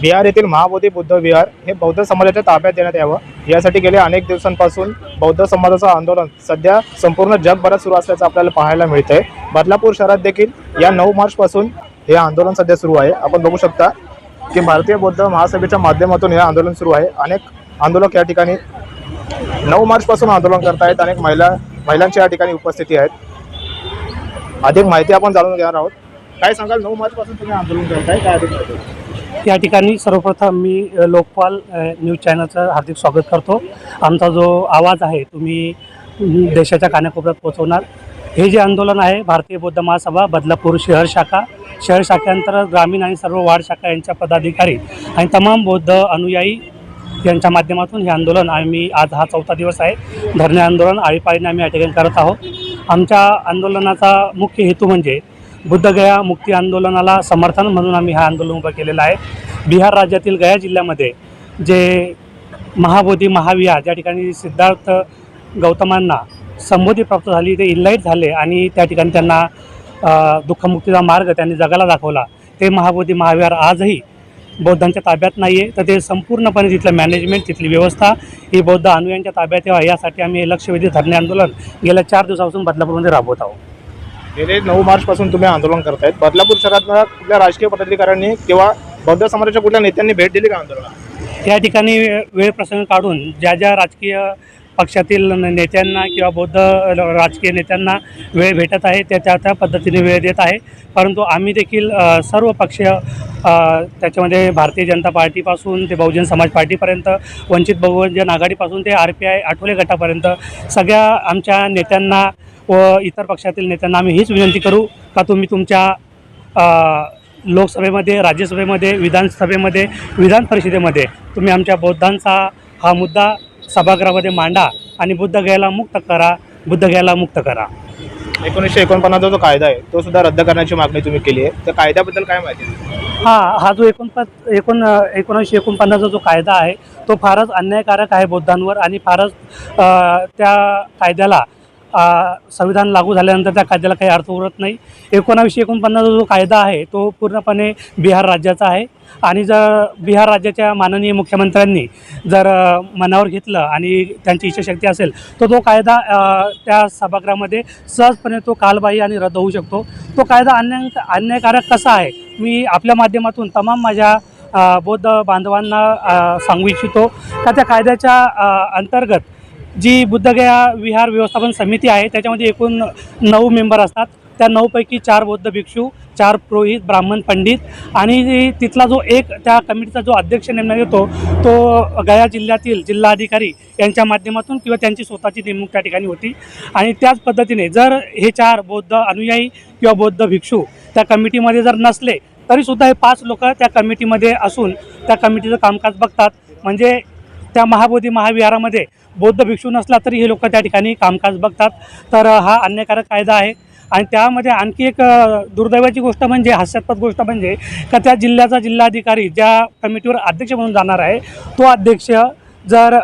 बिहार येथील महाबोधी बुद्ध विहार हे बौद्ध समाजाच्या ताब्यात देण्यात यावं. यासाठी गेल्या अनेक दिवसांपासून बौद्ध समाजाचं आंदोलन सध्या संपूर्ण जगभरात सुरू असल्याचं आपल्याला पाहायला मिळतंय. बदलापूर शहरात देखील या नऊ मार्चपासून हे आंदोलन सध्या सुरू आहे. आपण बघू शकता की भारतीय बौद्ध महासभेच्या माध्यमातून हे आंदोलन सुरू आहे. अनेक आंदोलक या ठिकाणी नऊ मार्चपासून आंदोलन करतायत. अनेक महिला महिलांची या ठिकाणी उपस्थिती आहेत. अधिक माहिती आपण जाणून घेणार आहोत. काय सांगाल? नऊ मार्चपासून तुम्ही आंदोलन करताय. काय अधिक माहिती? या ठिकाणी सर्वप्रथम मी लोकपाल न्यूज चॅनलचं हार्दिक स्वागत करतो. आमचा जो आवाज आहे तुम्ही देशाच्या कानाकोपऱ्यात पोहोचवणार. हे जे आंदोलन आहे भारतीय बौद्ध महासभा बदलापूर शहर शाखा शहर शाखेअंतर्गत ग्रामीण आणि सर्व वार्ड शाखा यांच्या पदाधिकारी आणि तमाम बौद्ध अनुयायी यांच्या माध्यमातून हे आंदोलन आम्ही आज हा चौथा दिवस आहे. धरणे आंदोलन आळीपाळीने आम्ही या ठिकाणी करत आहोत. आमच्या आंदोलनाचा मुख्य हेतू म्हणजे बुद्धगया मुक्ती आंदोलनाला समर्थन म्हणून आम्ही हा आंदोलन उभं केलेलं आहे. बिहार राज्यातील गया जिल्ह्यामध्ये जे महाबोधी महाविहार ज्या ठिकाणी सिद्धार्थ गौतमांना संबोधी प्राप्त झाली ते इनलाईट झाले आणि त्या ठिकाणी त्यांना दुःखमुक्तीचा मार्ग त्यांनी जगाला दाखवला. ते महाबोधी महाविहार आजही बौद्धांच्या ताब्यात नाही आहे तर ते संपूर्णपणे तिथलं मॅनेजमेंट तिथली व्यवस्था ही बौद्ध अनुयांच्या ताब्यात यावा यासाठी आम्ही लक्षवेधी धरणे आंदोलन गेल्या चार दिवसापासून बदलापूरमध्ये राबवत आहोत. गेले नऊ मार्चपासून तुम्ही आंदोलन करतायत. बदलापूर शहरात कुठल्या राजकीय पदाधिकाऱ्यांनी किंवा बौद्ध समाजाच्या कुठल्या नेत्यांनी भेट दिली का आंदोलन या ठिकाणी वेळ प्रसंग काढून ज्या ज्या राजकीय पक्षातील नेत्यांना किंवा बौद्ध राजकीय नेत्यांना वेळ भेटत आहे त्या त्या त्या पद्धतीने वेळ देत आहे. परंतु आम्ही देखील सर्व पक्ष त्याच्यामध्ये भारतीय जनता पार्टीपासून ते बहुजन समाज पार्टीपर्यंत वंचित बहुजन आघाडीपासून ते आर पी आय आठवले गटापर्यंत सगळ्या आमच्या नेत्यांना व इतर पक्षातील नेत्यांना आम्ही हीच विनंती करू का तुम्ही तुमच्या लोकसभेमध्ये राज्यसभेमध्ये विधानसभेमध्ये विधान परिषदेमध्ये तुम्ही आमच्या बौद्धांचा हा मुद्दा सभागृहामध्ये मांडा आणि बुद्ध गयाला मुक्त करा बुद्ध गयाला मुक्त करा एकोणीसशे एकोणपन्नासचा जो कायदा आहे तो सुद्धा रद्द करण्याची मागणी तुम्ही केली आहे त्या कायद्याबद्दल काय माहिती आहे? हा हा जो एकोणपत एकोण एकोणीसशे एकोणपन्नासचा जो कायदा आहे तो फारच अन्यायकारक आहे बौद्धांवर आणि फारच त्या कायद्याला संविधान लागू झाल्यानंतर त्या कायद्याला काही अर्थ उरत नाही. एकोणावीसशे एकोणपन्नासचा जो कायदा आहे तो पूर्णपणे बिहार राज्याचा आहे. आणि जर बिहार राज्याच्या माननीय मुख्यमंत्र्यांनी जर मनावर घेतलं आणि त्यांची इच्छाशक्ती असेल तर तो कायदा त्या सभागृहामध्ये सहजपणे तो कालबाह्य आणि रद्द होऊ शकतो. तो कायदा अन्याय अन्यायकारक कसा आहे मी आपल्या माध्यमातून तमाम माझ्या बौद्ध बांधवांना सांगू इच्छितो. का त्या कायद्याच्या अंतर्गत जी बुद्धगया विहार व्यवस्थापन समिती आहे त्याच्यामध्ये एकूण नऊ मेंबर असतात. त्या नऊपैकी चार बौद्ध भिक्षू चार पुरोहित ब्राह्मण पंडित आणि तिथला जो एक त्या कमिटीचा जो अध्यक्ष नेमण्यात येतो तो गया जिल्ह्यातील जिल्हाधिकारी यांच्या माध्यमातून किंवा त्यांची स्वतःची नेमणूक त्या ठिकाणी होती. आणि त्याच पद्धतीने जर हे चार बौद्ध अनुयायी किंवा बौद्ध भिक्षू त्या कमिटीमध्ये जर नसले तरीसुद्धा हे पाच लोक त्या कमिटीमध्ये असून त्या कमिटीचं कामकाज बघतात. म्हणजे त्या महाबोधी महाविहारामध्ये बौद्ध भिक्षू नसला तरी हे लोक त्या ठिकाणी कामकाज बघतात. तर हा अन्यायकारक कायदा आहे. आणि त्यामध्ये आणखी एक दुर्दैवाची गोष्ट म्हणजे हास्यास्पद गोष्ट म्हणजे का त्या जिल्ह्याचा जिल्हाधिकारी ज्या कमिटीवर अध्यक्ष म्हणून जाणार आहे तो अध्यक्ष जर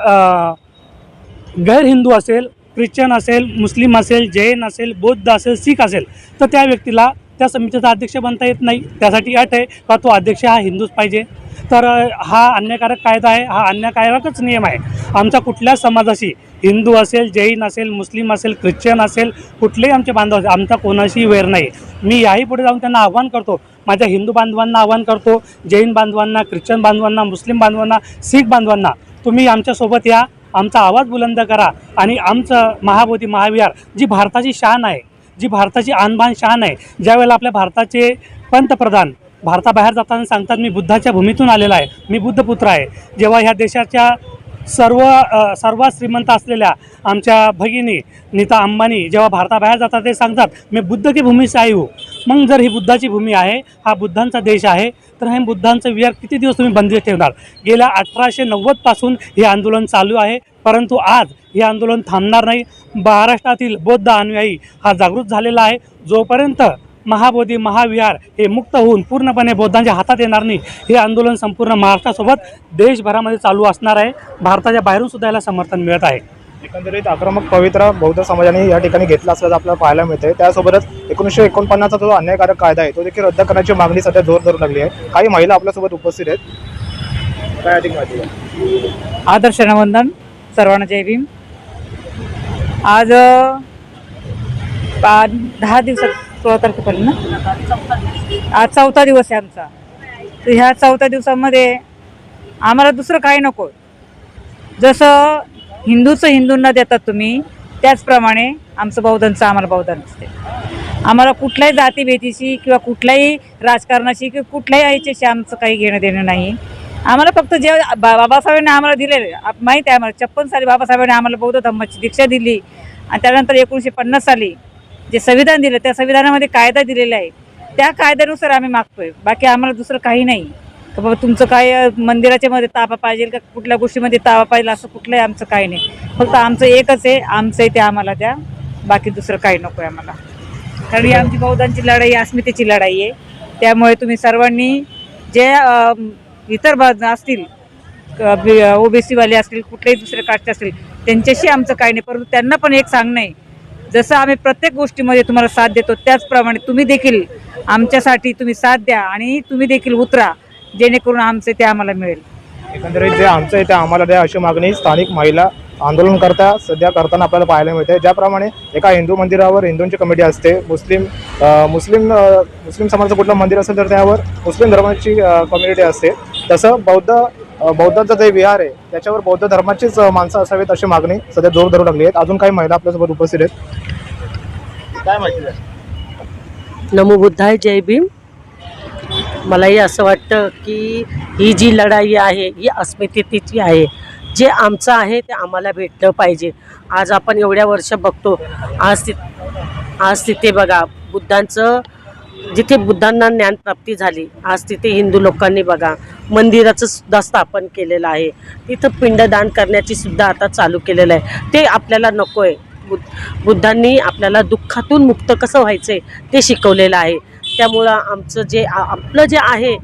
गैर हिंदू असेल ख्रिश्चन असेल मुस्लिम असेल जैन असेल बौद्ध असेल शीख असेल तर त्या व्यक्तीला त्या समितीचा अध्यक्ष बनता येत नाही. त्यासाठी अट आहे का तो अध्यक्ष हा हिंदूच पाहिजे. तर हा अन्यायकारक कायदा आहे. हा अन्यायकारकच नियम आहे. आमचा कुठल्याच समाजाशी हिंदू असेल जैन असेल मुस्लिम असेल ख्रिश्चन असेल कुठलेही आमचे बांधव असेल आमचा कोणाशी वेर नाही. मी याही पुढे जाऊन त्यांना आव्हान करतो. माझ्या हिंदू बांधवांना आव्हान करतो जैन बांधवांना ख्रिश्चन बांधवांना मुस्लिम बांधवांना शीख बांधवांना. तुम्ही आमच्यासोबत या. आमचा आवाज बुलंद करा. आणि आमचं महाबोधी महाविहार जी भारताची शान आहे जी भारताची आणबाण शान आहे ज्यावेळेला आपल्या भारताचे पंतप्रधान भारताबाहेर जाताना सांगतात मी बुद्धाच्या भूमीतून आलेला आहे मी बुद्धपुत्र आहे. जेव्हा ह्या देशाच्या सर्व सर्वात श्रीमंत असलेल्या आमच्या भगिनी नीता अंबानी जेव्हा भारताबाहेर जातात ते सांगतात मी बुद्ध की भूमी से आई मग जर ही बुद्धाची भूमी आहे हा बुद्धांचा देश आहे तर हे बुद्धांचं विहार किती दिवस तुम्ही बंदी ठेवणार? गेल्या अठराशे नव्वदपासून हे आंदोलन चालू आहे परंतु आज हे आंदोलन थांबणार नाही. महाराष्ट्रातील बौद्ध अनुयायी हा जागृत झालेला आहे. जोपर्यंत महाबोधी महाविहार हे मुक्त होऊन पूर्णपणे बौद्धांच्या हातात येणार नाही हे आंदोलन संपूर्ण महाराष्ट्रासोबत देशभरामध्ये चालू असणार आहे. भारताच्या बाहेरून सुद्धा याला समर्थन मिळत आहे. एकंदरीत आक्रमक पवित्रा बौद्ध समाजाने या ठिकाणी घेतला असल्याचं आपल्याला पाहायला मिळतंय. त्यासोबतच एकोणीसशे एकोणपन्नासचा जो अन्यायकारक कायदा आहे तो देखील रद्द करण्याची मागणी सध्या जोर धरू लागली आहे. काही महिला आपल्यासोबत उपस्थित आहेत. काय अधिक माहिती आदर्श वंदन सर्वांना जय भीम. आज पा- दहा दिवसात सोळा तारखेपर्यंत ना? आज चौथा दिवस आहे आमचा. तर ह्या चौथ्या दिवसामध्ये आम्हाला दुसरं काही नको. जसं हिंदूचं हिंदूंना देतात तुम्ही त्याचप्रमाणे आमचं बौद्धांचं आम्हाला बौद्धांचं असते. आम्हाला कुठल्याही जातीभेदीशी किंवा कुठल्याही राजकारणाशी किंवा कुठल्याही याच्याशी आमचं काही घेणं देणं नाही. आम्हाला फक्त जे बा बाबासाहेबांनी आम्हाला दिलेलं माहीत आहे आम्हाला छप्पन साली बाबासाहेबांनी आम्हाला बौद्ध धम्माची दीक्षा दिली. आणि त्यानंतर एकोणीसशे पन्नास साली जे संविधान दिलं त्या संविधानामध्ये कायदा दिलेला आहे. त्या कायद्यानुसार आम्ही मागतोय. बाकी आम्हाला दुसरं काही नाही. का बाबा तुमचं काय मंदिराच्या मध्ये ताबा पाहिजे का कुठल्या गोष्टीमध्ये ताबा पाहिजे असं कुठलंही आमचं काही नाही. फक्त आमचं एकच आहे आमचं आहे ते आम्हाला द्या. बाकी दुसरं काही नको आहे आम्हाला. कारण ही आमची बौद्धांची लढाई अस्मितेची लढाई आहे. त्यामुळे तुम्ही सर्वांनी जे इतर बाज असतील ओबीसीवाले असतील कुठलेही दुसरे कास्ट असतील त्यांच्याशी आमचं काही नाही. परंतु त्यांना पण एक सांगणं आहे. जसं आम्ही प्रत्येक गोष्टीमध्ये तुम्हाला साथ देतो त्याचप्रमाणे तुम्ही देखील आमच्यासाठी तुम्ही साथ द्या आणि तुम्ही देखील उतरा जेणेकरून आमचे ते आम्हाला मिळेल. एकंदरीत जे आमचं आहे ते आम्हाला द्या अशी मागणी स्थानिक महिला आंदोलन करता सध्या करताना आपल्याला पाहायला मिळते. ज्याप्रमाणे एका हिंदू मंदिरावर हिंदूंची कमिटी असते मुस्लिम अ, मुस्लिम अ, मुस्लिम समाजाचं कुठलं मंदिर असेल तर त्यावर मुस्लिम धर्माची कम्युनिटी असते. तसं बौद्ध बौद्धांचं जे विहार आहे त्याच्यावर बौद्ध धर्माचीच माणसं असावीत अशी मागणी सध्या जोर धरू लागली आहेत अजून काही महिला आपल्यासोबत उपस्थित आहेत. काय माहिती आहे नमो बुद्धाय जय भीम. मलाही असं वाटतं की ही जी लढाई आहे ही अस्मितेची आहे. जे आमचं आहे ते आम्हाला भेटलं पाहिजे. आज आपण एवढ्या वर्ष बघतो. आज ति आज तिथे बघा बुद्धांचं जिथे बुद्धांना ज्ञानप्राप्ती झाली आज तिथे हिंदू लोकांनी बघा मंदिराचं सुद्धा स्थापन केलेलं आहे. तिथं पिंडदान करण्याची सुद्धा आता चालू केलेलं आहे. ते आपल्याला नको आहे बुद्ध बुद्धांनी आपल्याला दुःखातून मुक्त कसं व्हायचं आहे ते शिकवलेलं आहे. त्यामुळं आमचं जे आपलं जे आहे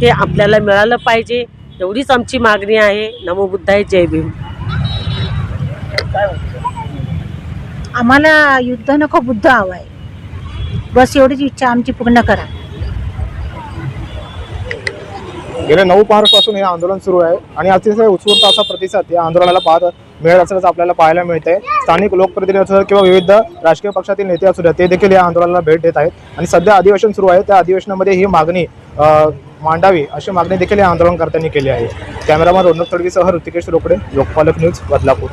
ते आपल्याला मिळालं पाहिजे. एवढीच आमची मागणी आहे. नमो बुद्धाय जय भीम. आम्हाला युद्ध नको बुद्ध हवं आहे बस एवढीच इच्छा आमची पूर्ण करा. गेल्या नऊ मार्च पासून हे आंदोलन सुरू आहे आणि अतिशय उत्स्फूर्त असा प्रतिसाद या आंदोलनाला पाहत मिळत असल्याचं आपल्याला पाहायला मिळते स्थानिक लोकप्रतिनिधी असू किंवा विविध राजकीय पक्षातील नेते असू द्या ते देखील या आंदोलनाला भेट देत आहेत. आणि सध्या अधिवेशन सुरू आहे. त्या अधिवेशनामध्ये ही मागणी मांडावी अशी मागणी देखील या आंदोलनकर्त्यांनी केली आहे. कॅमेरामन रोनक तडवीसह ऋतिकेश रोकडे लोकपालक न्यूज बदलापूर.